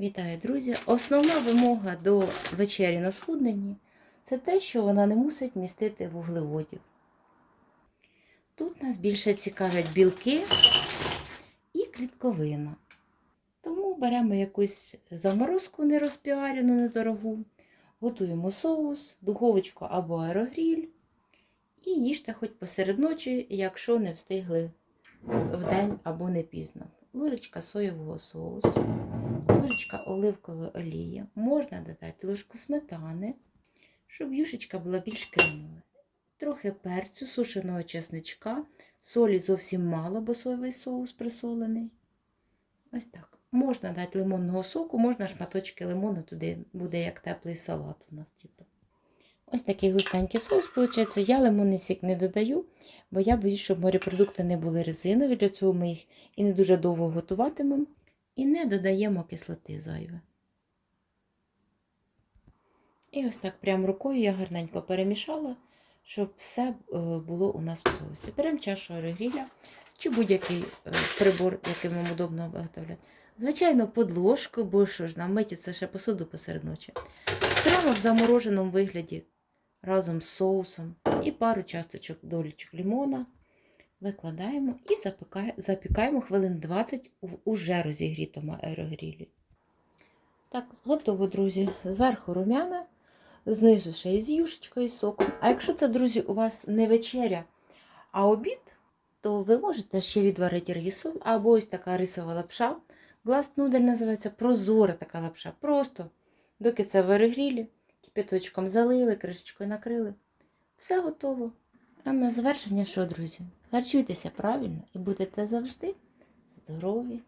Вітаю, друзі! Основна вимога до вечері на схудненні це те, що вона не мусить містити вуглеводів. Тут нас більше цікавлять білки і клітковина. Тому беремо якусь заморозку нерозпіарену, недорогу, готуємо соус, духовочку або аерогріль і їжте хоч посеред ночі, якщо не встигли вдень або не пізно. Ложечка соєвого соусу ложечка оливкової олії. Можна додати ложку сметани, щоб юшечка була більш кремова. Трохи перцю, сушеного чесничка, солі зовсім мало, бо соєвий соус присолений. Ось так. Можна дати лимонного соку, можна шматочки лимону, туди буде як теплий салат у нас. Типу. Ось такий густенький соус, виходить. Я лимонний сік не додаю, бо я боюсь, щоб морепродукти не були резинові. Для цього ми їх і не дуже довго готуватимемо. І не додаємо кислоти зайве. І ось так прямо рукою я гарненько перемішала, щоб все е, було у нас в соусі. Беремо чашу аерогріля чи будь-який е, прибор, який вам удобно виготовляти. Звичайно, подложку, бо що ж нам миті це ще посуду посеред ночі. Прямо в замороженому вигляді разом з соусом і пару часточок долічок лимона. Викладаємо і запікаємо, хвилин 20 в уже розігрітому аерогрілі. Так, готово, друзі. Зверху рум'яна, знизу ще із юшечкою і соком. А якщо це, друзі, у вас не вечеря, а обід, то ви можете ще відварити рису, або ось така рисова лапша. Глаз нудель називається прозора така лапша. Просто, доки це в аерогрілі, кипяточком залили, кришечкою накрили. Все готово. А на завершення що, друзі? Харчуйтеся правильно і будете завжди здорові